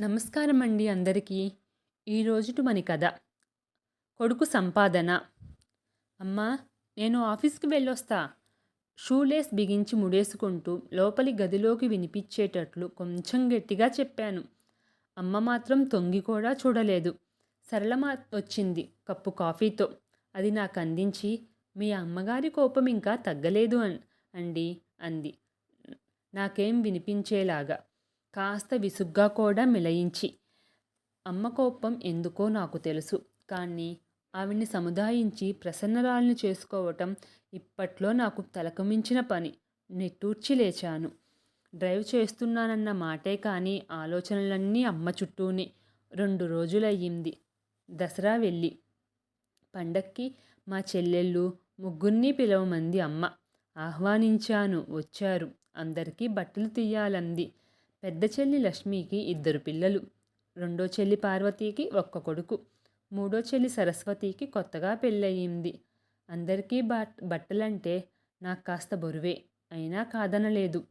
నమస్కారం అండి అందరికీ ఈరోజుటి మన కథ. కొడుకు సంపాదన. అమ్మా నేను ఆఫీస్కి వెళ్ళొస్తా. షూలేస్ బిగించి ముడేసుకుంటూ లోపలి గదిలోకి వినిపించేటట్లు కొంచెం గట్టిగా చెప్పాను. అమ్మ మాత్రం తొంగి కూడా చూడలేదు. సరళమ వచ్చింది కప్పు కాఫీతో. అది నాకు అందించి మీ అమ్మగారి కోపం ఇంకా తగ్గలేదు అన్ అండి అంది. నాకేం వినిపించేలాగా. కాస్త విసుగ్గా కూడా మిలయించి అమ్మ కోపం ఎందుకో నాకు తెలుసు కానీ ఆవిడ్ని సముదాయించి ప్రసన్నరాల్ని చేసుకోవటం ఇప్పట్లో నాకు తలకమించిన పని. నిట్టూర్చి లేచాను. డ్రైవ్ చేస్తున్నానన్న మాటే కానీ ఆలోచనలన్నీ అమ్మ చుట్టూనే రెండు రోజులయ్యింది. దసరా వెళ్ళి పండక్కి మా చెల్లెళ్ళు ముగ్గురిని పిలవమంది అమ్మ. ఆహ్వానించాను వచ్చారు. అందరికీ బట్టలు తీయాలంది. పెద్ద చెల్లి లక్ష్మికి ఇద్దరు పిల్లలు. రెండో చెల్లి పార్వతీకి ఒక్క కొడుకు. మూడో చెల్లి సరస్వతికి కొత్తగా పెళ్ళయింది. అందరికీ బట్ బట్టలంటే నాకు కాస్త బరువే. అయినా కాదనలేదు.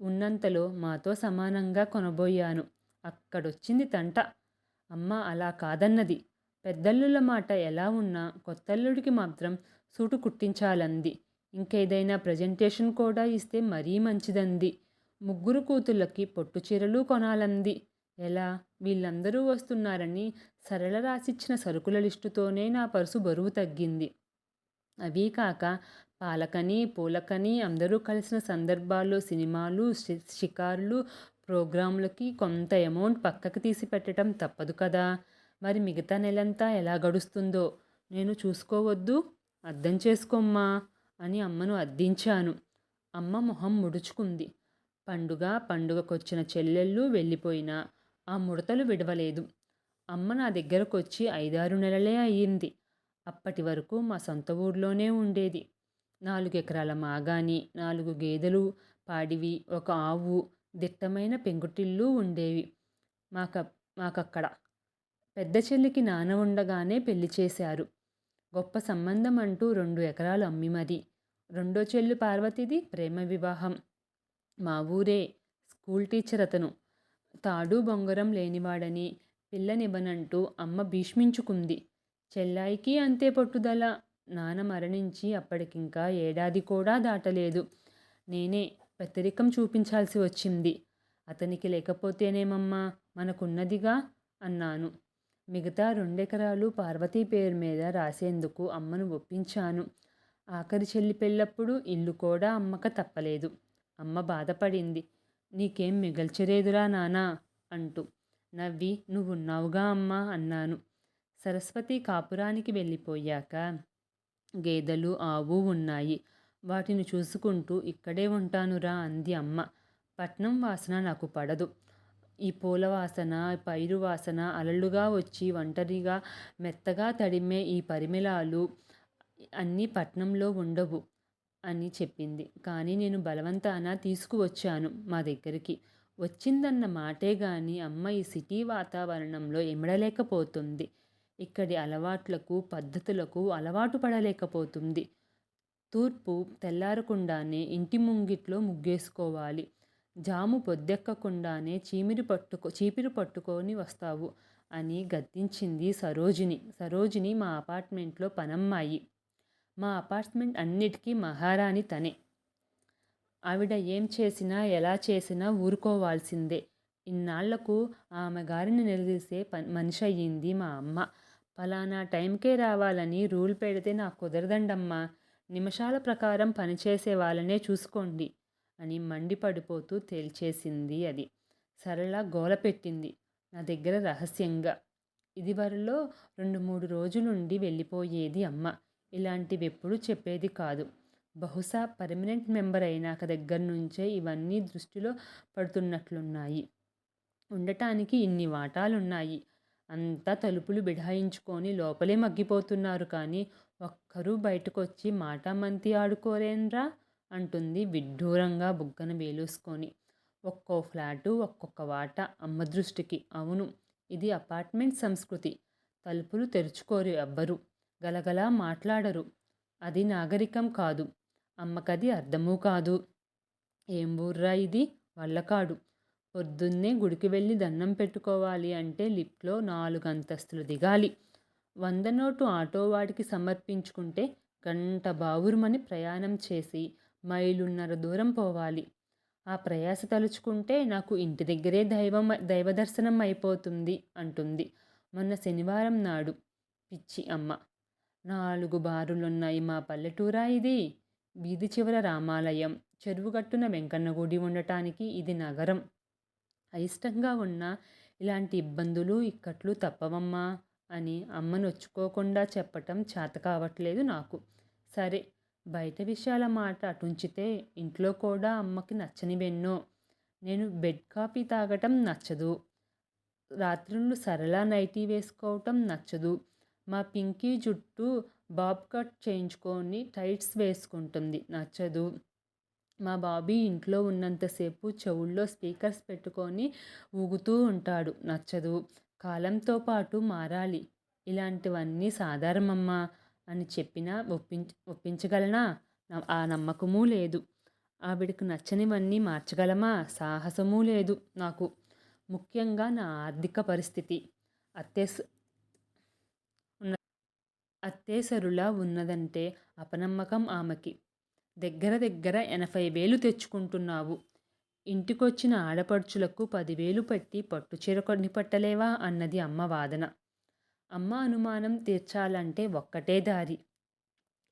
ఉన్నంతలో మాతో సమానంగా కొనబోయాను. అక్కడొచ్చింది తంట. అమ్మ అలా కాదన్నది. పెద్దల్లుల మాట ఎలా ఉన్నా కొత్తల్లుడికి మాత్రం సూటు కుట్టించాలంది. ఇంకేదైనా ప్రజెంటేషన్ కూడా ఇస్తే మరీ మంచిదంది. ముగ్గురు కూతుళ్ళకి పొట్టు చీరలు కొనాలంది. ఎలా? వీళ్ళందరూ వస్తున్నారని సరళ రాసిచ్చిన సరుకుల లిస్టుతోనే నా పరుసు బరువు తగ్గింది. అవీ కాక పాలకని పూలకని అందరూ కలిసిన సందర్భాల్లో సినిమాలు షికారులు ప్రోగ్రాంలకి కొంత అమౌంట్ పక్కకి తీసి పెట్టడం తప్పదు కదా. మరి మిగతా నెలంతా ఎలా గడుస్తుందో? నేను చూసుకోవద్దు? అర్థం చేసుకోమ్మా? అని అమ్మను అద్దించాను. అమ్మ మొహం ముడుచుకుంది. పండుగ పండుగకొచ్చిన చెల్లెళ్ళు వెళ్ళిపోయినా ఆ ముడతలు విడవలేదు. అమ్మ నా దగ్గరకొచ్చి ఐదారు నెలలే అయ్యింది. అప్పటి వరకు మా సొంత ఊర్లోనే ఉండేది. నాలుగు ఎకరాల మాగాని నాలుగు గేదెలు పాడివి ఒక ఆవు దిట్టమైన పెంకుటిల్లు ఉండేవి. మాక మాకక్కడ పెద్ద చెల్లికి నాన్న ఉండగానే పెళ్ళి చేశారు. గొప్ప సంబంధం అంటూ రెండు ఎకరాలు అమ్మి మరి రెండో చెల్లి పార్వతిది ప్రేమ వివాహం. మా ఊరే స్కూల్ టీచర్ అతను. తాడు బొంగరం లేనివాడని పిల్లనివ్వనంటూ అమ్మ భీష్మించుకుంది. చెల్లాయికి అంతే పట్టుదల. నాన్న మరణించి అప్పటికింకా ఏడాది కూడా దాటలేదు. నేనే పెత్తరికం చూపించాల్సి వచ్చింది. అతనికి లేకపోతేనేమమ్మా మనకున్నదిగా అన్నాను. మిగతా రెండెకరాలు పార్వతీ పేరు మీద రాసేందుకు అమ్మను ఒప్పించాను. ఆఖరి చెల్లి పెళ్ళప్పుడు ఇల్లు కూడా అమ్మక తప్పలేదు. అమ్మ బాధపడింది. నీకేం మిగల్చరేదురా నానా అంటూ. నవ్వి నువ్వున్నావుగా అమ్మా అన్నాను. సరస్వతి కాపురానికి వెళ్ళిపోయాక గేదెలు ఆవు ఉన్నాయి. వాటిని చూసుకుంటూ ఇక్కడే ఉంటానురా అంది అమ్మ. పట్నం వాసన నాకు పడదు. ఈ పూల వాసన పైరు వాసన అలలుగా వచ్చి ఒంటరిగా మెత్తగా తడిమే ఈ పరిమళాలు అన్నీ పట్నంలో ఉండవు. అని చెప్పింది. కానీ నేను బలవంతాన తీసుకువచ్చాను మా దగ్గరికి. వచ్చిందన్న మాటే గాని అమ్మ ఈ సిటీ వాతావరణంలో ఎమడలేకపోతుంది. ఇక్కడి అలవాట్లకు పద్ధతులకు అలవాటు పడలేకపోతుంది. తూర్పు తెల్లారకుండానే ఇంటి ముంగిట్లో ముగ్గేసుకోవాలి. జాము పొద్దెక్కకుండానే చీమిరి పట్టుకో చీపిరి పట్టుకొని వస్తావు అని గద్దించింది సరోజిని. సరోజిని మా అపార్ట్మెంట్లో పనమ్మాయి. మా అపార్ట్మెంట్ అన్నిటికీ మహారాణి తనే. ఆవిడ ఏం చేసినా ఎలా చేసినా ఊరుకోవాల్సిందే. ఇన్నాళ్ళకు ఆమె గారిని నిలదీసే ప మనిషి అయ్యింది మా అమ్మ. ఫలానా టైంకే రావాలని రూల్ పెడితే నాకు కుదరదండమ్మా. నిమిషాల ప్రకారం పనిచేసే వాళ్ళనే చూసుకోండి అని మండిపడిపోతూ తేల్చేసింది అది. సరళ గోల పెట్టింది నా దగ్గర రహస్యంగా. ఇదివరలో రెండు మూడు రోజులుండి వెళ్ళిపోయేది అమ్మ. ఇలాంటివి ఎప్పుడూ చెప్పేది కాదు. బహుశా పర్మనెంట్ మెంబర్ అయినాక దగ్గర నుంచే ఇవన్నీ దృష్టిలో పడుతున్నట్లున్నాయి. ఉండటానికి ఇన్ని వాటాలున్నాయి. అంతా తలుపులు బిడాయించుకొని లోపలే మగ్గిపోతున్నారు కానీ ఒక్కరూ బయటకొచ్చి మాటామంతి ఆడుకోరేన్రా అంటుంది విడ్డూరంగా బుగ్గన వేలుసుకొని. ఒక్కో ఫ్లాటు ఒక్కొక్క వాట అమ్మ దృష్టికి. అవును ఇది అపార్ట్మెంట్ సంస్కృతి. తలుపులు తెరుచుకోరు ఎవ్వరు. గలగలా మాట్లాడరు. అది నాగరికం కాదు. అమ్మకది అర్థమూ కాదు. ఏం ఊర్రా ఇది? వల్లకాడు. పొద్దున్నే గుడికి వెళ్ళి దండం పెట్టుకోవాలి అంటే లిఫ్ట్లో నాలుగు అంతస్తులు దిగాలి. వంద నోటు ఆటో వాడికి సమర్పించుకుంటే గంట బావురుమని ప్రయాణం చేసి మైలున్నర దూరం పోవాలి. ఆ ప్రయాస తలుచుకుంటే నాకు ఇంటి దగ్గరే దైవం దైవ దర్శనం అయిపోతుంది అంటుంది. మొన్న శనివారం నాడు. పిచ్చి అమ్మ. నాలుగు బారులున్నాయి మా పల్లెటూరా ఇది. వీధి చివర రామాలయం. చెరువుగట్టున వెంకన్న గుడి ఉండటానికి ఇది నగరం. అయిష్టంగా ఉన్న ఇలాంటి ఇబ్బందులు ఇక్కట్లు తప్పవమ్మా అని అమ్మ నొచ్చుకోకుండా చెప్పటం చేత కావట్లేదు నాకు. సరే బయట విషయాల మాట అటుంచితే ఇంట్లో కూడా అమ్మకి నచ్చనివెన్నో నేను బెడ్ కాఫీ తాగటం నచ్చదు. రాత్రుళ్ళు సరళ నైటీ వేసుకోవటం నచ్చదు. మా పింకీ జుట్టు బాబ్ కట్ చేయించుకొని టైట్స్ వేసుకుంటుంది. నచ్చదు. మా బాబీ ఇంట్లో ఉన్నంతసేపు చెవుల్లో స్పీకర్స్ పెట్టుకొని ఊగుతూ ఉంటాడు. నచ్చదు. కాలంతో పాటు మారాలి. ఇలాంటివన్నీ సాధారణమమ్మా అని చెప్పినా ఒప్పించ ఒప్పించగలనా? ఆ నమ్మకమూ లేదు. ఆవిడకు నచ్చనివన్నీ మార్చగలమా? సాహసమూ లేదు నాకు. ముఖ్యంగా నా ఆర్థిక పరిస్థితి. అత్యస్ అత్తేసరులా ఉన్నదంటే అపనమ్మకం ఆమెకి. దగ్గర దగ్గర ఎనభై వేలు తెచ్చుకుంటున్నావు. ఇంటికొచ్చిన ఆడపడుచులకు పదివేలు పెట్టి పట్టుచీర కొన్ని పట్టలేవా అన్నది అమ్మ వాదన. అమ్మ అనుమానం తీర్చాలంటే ఒక్కటే దారి.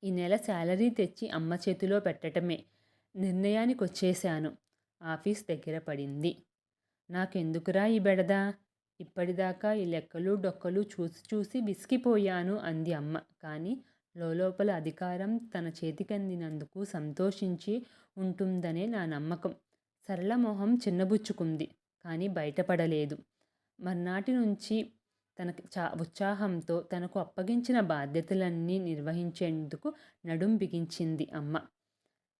ఈ నెల శాలరీ తెచ్చి అమ్మ చేతిలో పెట్టటమే. నిర్ణయానికి వచ్చేశాను ఆఫీస్ దగ్గర పడింది. నాకెందుకురా ఈ బెడద? ఇప్పటిదాకా ఈ లెక్కలు డొక్కలు చూసి చూసి విసిగిపోయాను అంది అమ్మ. కానీ లోపల అధికారం తన చేతికందినందుకు సంతోషించి ఉంటుందనే నా నమ్మకం. సరళ మొహం చిన్నబుచ్చుకుంది. కానీ బయటపడలేదు. మర్నాటి నుంచి తన చా ఉత్సాహంతో తనకు అప్పగించిన బాధ్యతలన్నీ నిర్వహించేందుకు నడుం బిగించింది అమ్మ.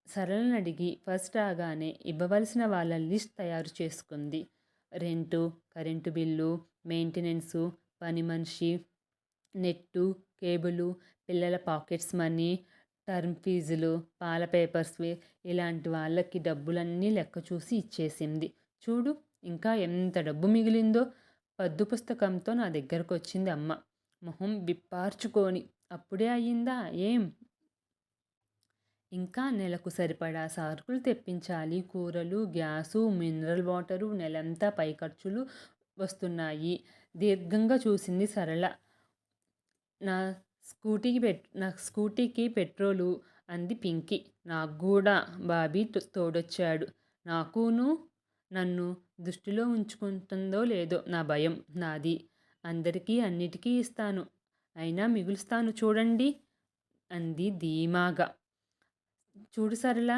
సరళనడిగి ఫస్ట్ రాగానే ఇవ్వవలసిన వాళ్ళ లిస్ట్ తయారు చేసుకుంది. రెంటు కరెంటు బిల్లు మెయింటెనెన్సు పని మనిషి నెట్టు కేబులు పిల్లల పాకెట్స్ మనీ టర్మ్ ఫీజులు పాల పేపర్స్ ఇలాంటి వాళ్ళకి డబ్బులన్నీ లెక్క చూసి ఇచ్చేసింది. చూడు ఇంకా ఎంత డబ్బు మిగిలిందో పద్దు పుస్తకంతో నా దగ్గరకు వచ్చింది అమ్మ. మొహం విప్పార్చుకొని అప్పుడే అయ్యిందా? ఏం? ఇంకా నెలకు సరిపడా సరుకులు తెప్పించాలి. కూరలు గ్యాసు మినరల్ వాటరు నెలంతా పై ఖర్చులు వస్తున్నాయి. దీర్ఘంగా చూసింది సరళ. నా స్కూటీకి పెట్ నా స్కూటీకి పెట్రోలు అంది పింకి. నాకు కూడా బాబీ తోడొచ్చాడు. నాకును నన్ను దృష్టిలో ఉంచుకుంటుందో లేదో నా భయం నాది. అందరికీ అన్నిటికీ ఇస్తాను. అయినా మిగులుస్తాను చూడండి అంది ధీమాగా. చూడు సరళ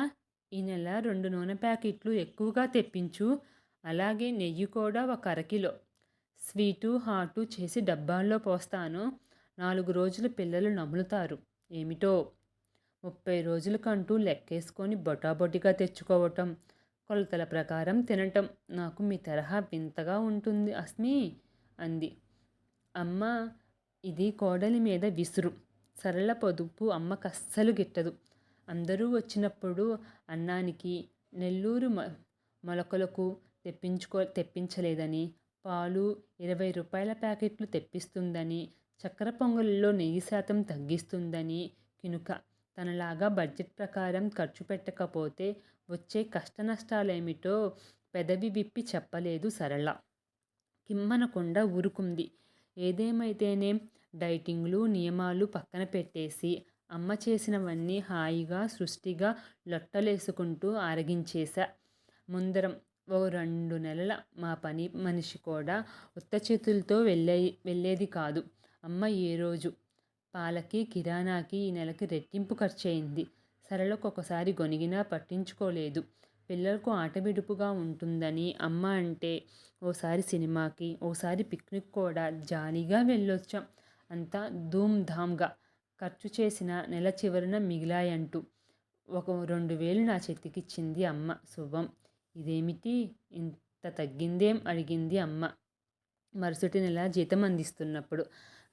ఈ నెల రెండు నూనె ప్యాకెట్లు ఎక్కువగా తెప్పించు. అలాగే నెయ్యి కూడా ఒక అరకిలో స్వీటు హాటు చేసి డబ్బాల్లో పోస్తాను. నాలుగు రోజులు పిల్లలు నములుతారు. ఏమిటో? ముప్పై రోజులకంటూ లెక్కేసుకొని బొటాబొటిగా తెచ్చుకోవటం కొలతల ప్రకారం తినటం. నాకు మీ తరహా వింతగా ఉంటుంది అస్మి! అంది. అమ్మ ఇది కోడలి మీద విసురు. సరళ పొదుపు అమ్మకస్సలు గిట్టదు. అందరూ వచ్చినప్పుడు అన్నానికి నెల్లూరు మొలకలకు తెప్పించుకో తెప్పించలేదని పాలు ఇరవై రూపాయల ప్యాకెట్లు తెప్పిస్తుందని చక్కెర పొంగల్లో నెయ్యి శాతం తగ్గిస్తుందని కినుక. తనలాగా బడ్జెట్ ప్రకారం ఖర్చు పెట్టకపోతే వచ్చే కష్ట నష్టాలేమిటో పెదవి విప్పి చెప్పలేదు సరళ. కిమ్మనకుండా ఊరుకుంది. ఏదేమైతేనే డైటింగ్లు నియమాలు పక్కన పెట్టేసి అమ్మ చేసినవన్నీ హాయిగా సృష్టిగా లొట్టలేసుకుంటూ ఆరగించేశా. ముందరం ఓ రెండు నెలల మా పని మనిషి కూడా ఉత్త చేతులతో వెళ్ళే వెళ్ళేది కాదు. అమ్మ ఏ రోజు పాలకి కిరాణాకి ఈ నెలకి రెట్టింపు ఖర్చయింది. సరళకు ఒకసారి గొనిగినా పట్టించుకోలేదు. పిల్లలకు ఆటవిడుపుగా ఉంటుందని అమ్మ అంటే ఓసారి సినిమాకి ఓసారి పిక్నిక్ కూడా జాలీగా వెళ్ళొచ్చాం. అంతా ధూమ్ధామ్గా ఖర్చు చేసిన నెల చివరిన మిగిలాయంటూ ఒక రెండు వేలు నా చేతికిచ్చింది అమ్మ శుభం. ఇదేమిటి? ఇంత తగ్గిందేం? అడిగింది అమ్మ. మరుసటి నెల జీతం అందిస్తున్నప్పుడు.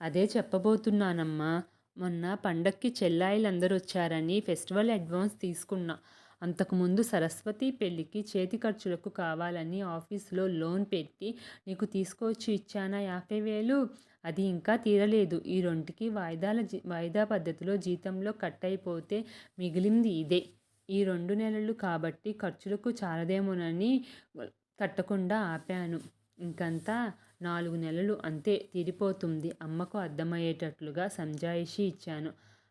అదే చెప్పబోతున్నానమ్మా. మొన్న పండక్కి చెల్లాయిలందరూ వచ్చారని ఫెస్టివల్ అడ్వాన్స్ తీసుకున్నా. అంతకుముందు సరస్వతి పెళ్ళికి చేతి ఖర్చులకు కావాలని ఆఫీసులో లోన్ పెట్టి నీకు తీసుకొచ్చి ఇచ్చానా? యాభై వేలు? అది ఇంకా తీరలేదు. ఈ రెండుకి వాయిదాల వాయిదా పద్ధతిలో జీతంలో కట్ అయిపోతే మిగిలింది ఇదే. ఈ రెండు నెలలు కాబట్టి ఖర్చులకు చాలదేమోనని కట్టకుండా ఆపాను. ఇంకంతా నాలుగు నెలలు అంతే తీరిపోతుంది. అమ్మకు అర్థమయ్యేటట్లుగా సంజాయిషి ఇచ్చాను.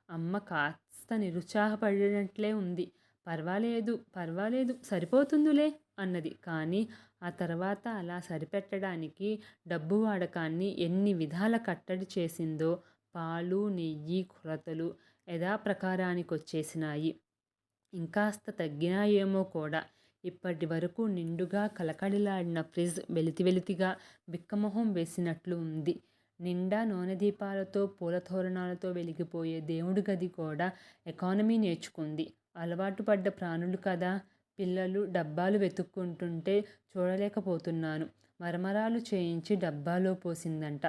అమ్మ కాస్త నిరుత్సాహపడినట్లే ఉంది. పర్వాలేదు పర్వాలేదు సరిపోతుందిలే అన్నది. కానీ ఆ తర్వాత అలా సరిపెట్టడానికి డబ్బు వాడకాన్ని ఎన్ని విధాల కట్టడి చేసిందో పాలు నెయ్యి కొరతలు యథాప్రకారానికి వచ్చేసినాయి. ఇంకాస్త తగ్గినాయేమో కూడా. ఇప్పటి వరకు నిండుగా కలకడిలాడిన ఫ్రిజ్ వెలితి వెలితిగా బిక్కమొహం వేసినట్లు ఉంది. నిండా నూనె దీపాలతో పూల తోరణాలతో వెలిగిపోయే దేవుడి గది కూడా ఎకానమీ నేర్చుకుంది. అలవాటు పడ్డ ప్రాణులు కదా. పిల్లలు డబ్బాలు వెతుక్కుంటుంటే చూడలేకపోతున్నాను. మరమరాలు చేయించి డబ్బాలో పోసిందంట.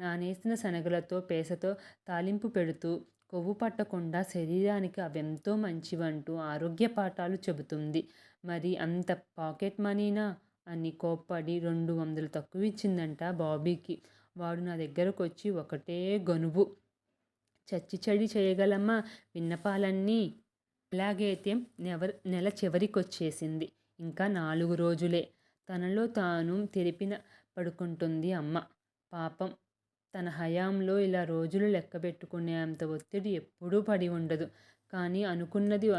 నానేసిన శనగలతో పేసతో తాలింపు పెడుతూ కొవ్వు పట్టకుండా శరీరానికి అవెంతో మంచివంటూ ఆరోగ్య పాఠాలు చెబుతుంది. మరి అంత పాకెట్ మనీనా? అని కోప్పడి రెండు వందలు తక్కువ ఇచ్చిందంట బాబీకి. వాడు నా దగ్గరకు వచ్చి ఒకటే గనువు చచ్చి చెడి చేయగలమ్మా విన్నపాలన్నీ? ఇలాగైతే నెవర్ నెల చివరికొచ్చేసింది. ఇంకా నాలుగు రోజులే. తనలో తాను తెరిపిన పడుకుంటుంది అమ్మ. పాపం తన హయాంలో ఇలా రోజులు లెక్కబెట్టుకునే అంత ఒత్తిడి ఎప్పుడూ పడి ఉండదు. కానీ అనుకున్నది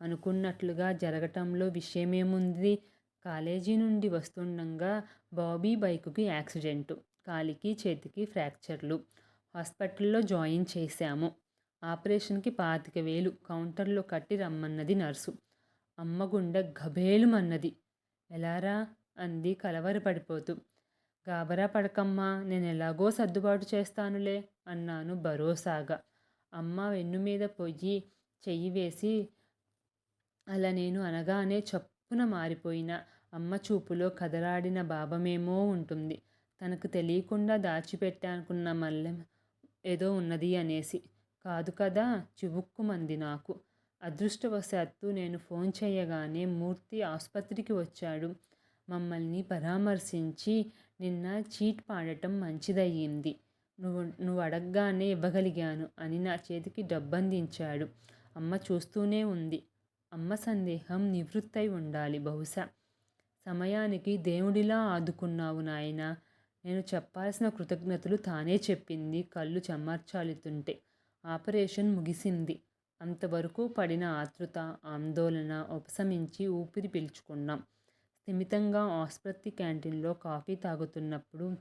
అనుకున్నట్లుగా జరగటంలో విషయమేముంది? కాలేజీ నుండి వస్తుండగా బాబీ బైకుకి యాక్సిడెంటు. కాలికి చేతికి ఫ్రాక్చర్లు. హాస్పిటల్లో జాయిన్ చేశాము. ఆపరేషన్కి పాతిక వేలు కౌంటర్లో కట్టి రమ్మన్నది నర్సు. అమ్మ గుండె గభేలుమన్నది ఎలారా? అంది కలవరపడిపోతూ. గాబరా పడకమ్మా నేను ఎలాగో సర్దుబాటు చేస్తానులే అన్నాను భరోసాగా. అమ్మ వెన్ను మీద పొయ్యి చెయ్యి వేసి అలా నేను అనగానే చప్పున మారిపోయిన. అమ్మ చూపులో కదలాడిన భావమేమో ఉంటుంది. తనకు తెలియకుండా దాచిపెట్టానుకున్న మల్లె ఏదో ఉన్నది అనేసి. కాదు కదా? చివుక్కుమంది నాకు. అదృష్టవశాత్తు నేను ఫోన్ చేయగానే మూర్తి ఆసుపత్రికి వచ్చాడు. మమ్మల్ని పరామర్శించి నిన్న చీట్ పాడటం మంచిదయ్యింది. నువ్వు నువ్వు అడగగానే ఇవ్వగలిగాను అని నా చేతికి డబ్బందించాడు. అమ్మ చూస్తూనే ఉంది. అమ్మ సందేహం నివృత్తై ఉండాలి బహుశా. సమయానికి దేవుడిలా ఆదుకున్నావు నాయన. నేను చెప్పాల్సిన కృతజ్ఞతలు తానే చెప్పింది కళ్ళు చెమ్మర్చాలుతుంటే ఆపరేషన్ ముగిసింది. అంతవరకు పడిన ఆతృత ఆందోళన ఉపశమించి ఊపిరి పీల్చుకున్నాం. స్థిమితంగా ఆసుపత్రి క్యాంటీన్లో కాఫీ తాగుతున్నప్పుడు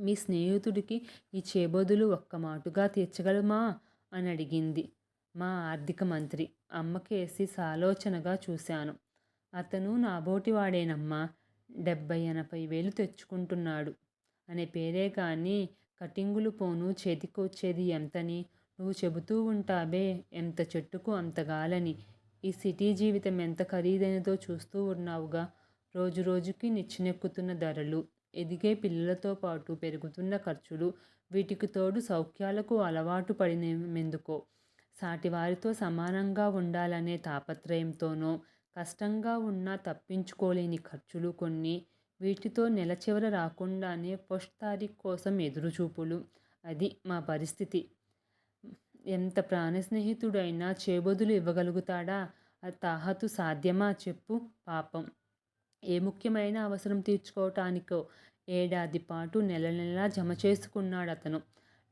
మీ స్నేహితుడికి ఈ చేబోదులు ఒక్క మాటుగా తీర్చగలమా? అని అడిగింది. మా ఆర్థిక మంత్రి. అమ్మకేసి సాలోచనగా చూశాను. అతను నాబోటివాడేనమ్మా డెబ్బై ఎనభై వేలు తెచ్చుకుంటున్నాడు. అనే పేరే కానీ కటింగులు పోను చేతికొచ్చేది ఎంతని? నువ్వు చెబుతూ ఉంటావే ఎంత చెట్టుకు అంత గాలని. ఈ సిటీ జీవితం ఎంత ఖరీదైనదో చూస్తూ ఉన్నావుగా. రోజు రోజుకి నిచ్చినెక్కుతున్న ధరలు ఎదిగే పిల్లలతో పాటు పెరుగుతున్న ఖర్చులు వీటికి తోడు సౌఖ్యాలకు అలవాటు పడినమెందుకో. సాటివారితో సమానంగా ఉండాలనే తాపత్రయంతోనో కష్టంగా ఉన్నా తప్పించుకోలేని ఖర్చులు కొన్ని వీటితో నెల చివర రాకుండానే పోస్ట్ తారీఖు కోసం ఎదురుచూపులు. అది మా పరిస్థితి. ఎంత ప్రాణ స్నేహితుడైనా చేబదులు ఇవ్వగలుగుతాడా? ఆ తాహతు సాధ్యమా? చెప్పు పాపం. ఏ ముఖ్యమైన అవసరం తీర్చుకోవటానికో? ఏడాది పాటు నెల నెలా జమ చేసుకున్నాడు అతను.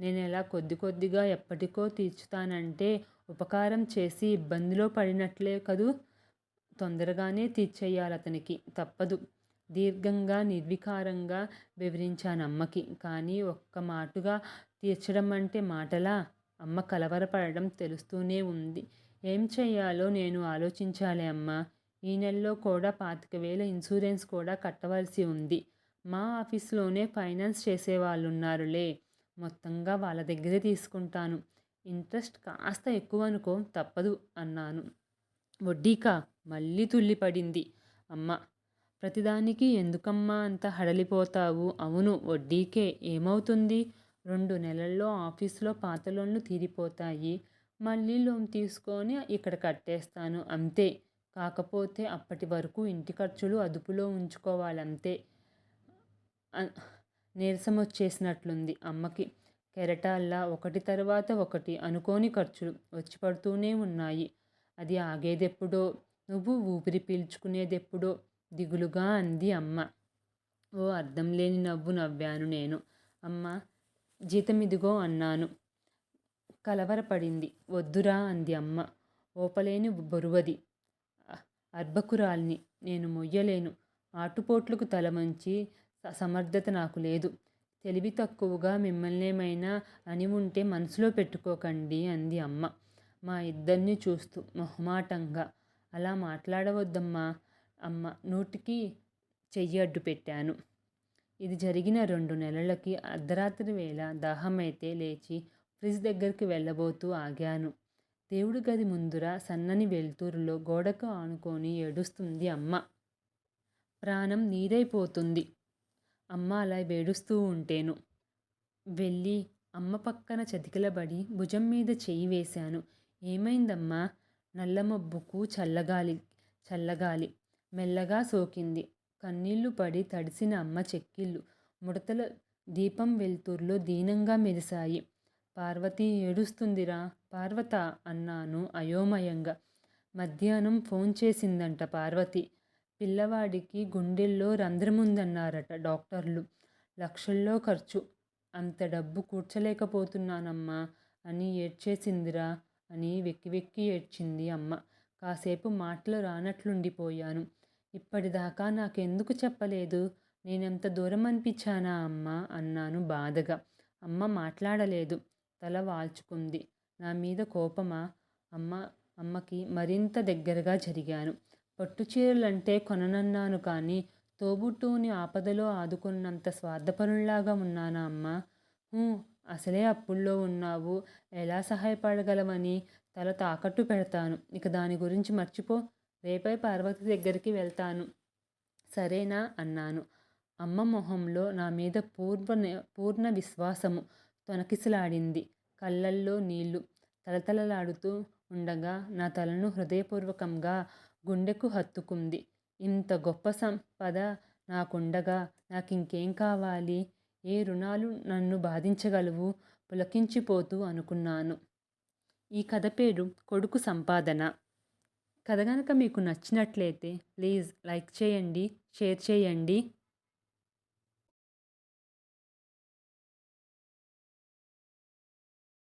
నేను ఎలా కొద్ది కొద్దిగా ఎప్పటికో తీర్చుతానంటే ఉపకారం చేసి ఇబ్బందిలో పడినట్లే కదూ? తొందరగానే తీర్చేయాలి అతనికి. తప్పదు. దీర్ఘంగా నిర్వికారంగా వివరించాను అమ్మకి కానీ ఒక్క మాటుగా తీర్చడం అంటే మాటలా? అమ్మ కలవరపడడం తెలుస్తూనే ఉంది. ఏం చేయాలో నేను ఆలోచించాలి అమ్మా. ఈ నెలలో కూడా పాతిక వేల ఇన్సూరెన్స్ కూడా కట్టవలసి ఉంది. మా ఆఫీస్లోనే ఫైనాన్స్ చేసేవాళ్ళు ఉన్నారులే మొత్తంగా వాళ్ళ దగ్గరే తీసుకుంటాను. ఇంట్రెస్ట్ కాస్త ఎక్కువ అనుకో తప్పదు అన్నాను. వడ్డీకా మళ్ళీ తుల్లిపడింది. అమ్మ ప్రతిదానికి ఎందుకమ్మా అంత హడలిపోతావు? అవును వడ్డీకే ఏమవుతుంది? రెండు నెలల్లో ఆఫీసులో పాత లోన్లు తీరిపోతాయి. మళ్ళీ లోన్ తీసుకొని ఇక్కడ కట్టేస్తాను అంతే. కాకపోతే అప్పటి వరకు ఇంటి ఖర్చులు అదుపులో ఉంచుకోవాలంతే. నీరసం వచ్చేసినట్లుంది అమ్మకి. కెరటాల్లా ఒకటి తర్వాత ఒకటి అనుకోని ఖర్చులు వచ్చి పడుతూనే ఉన్నాయి. అది ఆగేదెప్పుడో నువ్వు ఊపిరి పీల్చుకునేదెప్పుడో దిగులుగా అంది అమ్మ. ఓ అర్థం లేని నవ్వు నవ్వాను నేను. అమ్మ జీతం ఇదిగో అన్నాను. కలవరపడింది. వద్దురా అంది అమ్మ. ఓపలేని బరువది అర్భకురాల్ని నేను మొయ్యలేను. ఆటుపోట్లకు తల వంచి స- సమర్థత నాకు లేదు. తెలివి తక్కువగా మిమ్మల్నేమైనా అని ఉంటే మనసులో పెట్టుకోకండి అంది అమ్మ. మా ఇద్దరిని చూస్తూ మొహమాటంగా. అలా మాట్లాడవద్దమ్మా. అమ్మ నోటికి చెయ్యి అడ్డు పెట్టాను ఇది జరిగిన రెండు నెలలకి అర్ధరాత్రి వేళ దాహమైతే లేచి ఫ్రిడ్జ్ దగ్గరికి వెళ్ళబోతూ ఆగాను. దేవుడి గది ముందుర సన్నని వెలుతురులో గోడకు ఆనుకొని ఏడుస్తుంది అమ్మ. ప్రాణం నీరైపోతుంది అమ్మ అలా వేడుస్తూ ఉంటేను. వెళ్ళి అమ్మ పక్కన చతికిలబడి భుజం మీద చెయ్యి వేశాను. ఏమైందమ్మా? నల్లమబ్బుకు చల్లగాలి చల్లగాలి. మెల్లగా సోకింది. కన్నీళ్ళు పడి తడిసిన అమ్మ చెక్కిళ్ళు. ముడతల దీపం వెలుతురులో దీనంగా మెరిశాయి. పార్వతి ఏడుస్తుందిరా పార్వత అన్నాను అయోమయంగా. మధ్యాహ్నం ఫోన్ చేసిందంట పార్వతి. పిల్లవాడికి గుండెల్లో రంధ్రముందన్నారట డాక్టర్లు. లక్షల్లో ఖర్చు. అంత డబ్బు కూర్చలేకపోతున్నానమ్మా అని ఏడ్చేసిందిరా అని వెక్కి వెక్కి ఏడ్చింది అమ్మ. కాసేపు మాటలు రానట్లుండిపోయాను. ఇప్పటిదాకా నాకెందుకు చెప్పలేదు? నేనెంత దూరం అనిపించానా అమ్మ? అన్నాను బాధగా. అమ్మ మాట్లాడలేదు. తల వాల్చుకుంది. నా మీద కోపమా? అమ్మ అమ్మకి మరింత దగ్గరగా జరిగాను. పట్టు చీరలంటే కొననన్నాను కానీ తోబుట్టుని ఆపదలో ఆదుకున్నంత స్వార్థపరుల్లాగా ఉన్నానా అమ్మ? అసలే అప్పుల్లో ఉన్నావు. ఎలా సహాయపడగలవని తల తాకట్టు పెడతాను. ఇక దాని గురించి మర్చిపో. రేపై పార్వతి దగ్గరికి వెళ్తాను. సరేనా? అన్నాను. అమ్మ మొహంలో నా మీద పూర్వ పూర్ణ విశ్వాసము తొనకిసలాడింది. కళ్ళల్లో నీళ్ళు తలతలలాడుతూ ఉండగా నా తలను హృదయపూర్వకంగా గుండెకు హత్తుకుంది. ఇంత గొప్ప సంపద నాకుండగా నాకింకేం కావాలి? ఏ రుణాలు నన్ను బాధించగలవు? పులకించిపోతూ అనుకున్నాను. ఈ కథ పేరు కొడుకు సంపాదన. కథ కనుక మీకు నచ్చినట్లయితే ప్లీజ్ లైక్ చేయండి షేర్ చేయండి.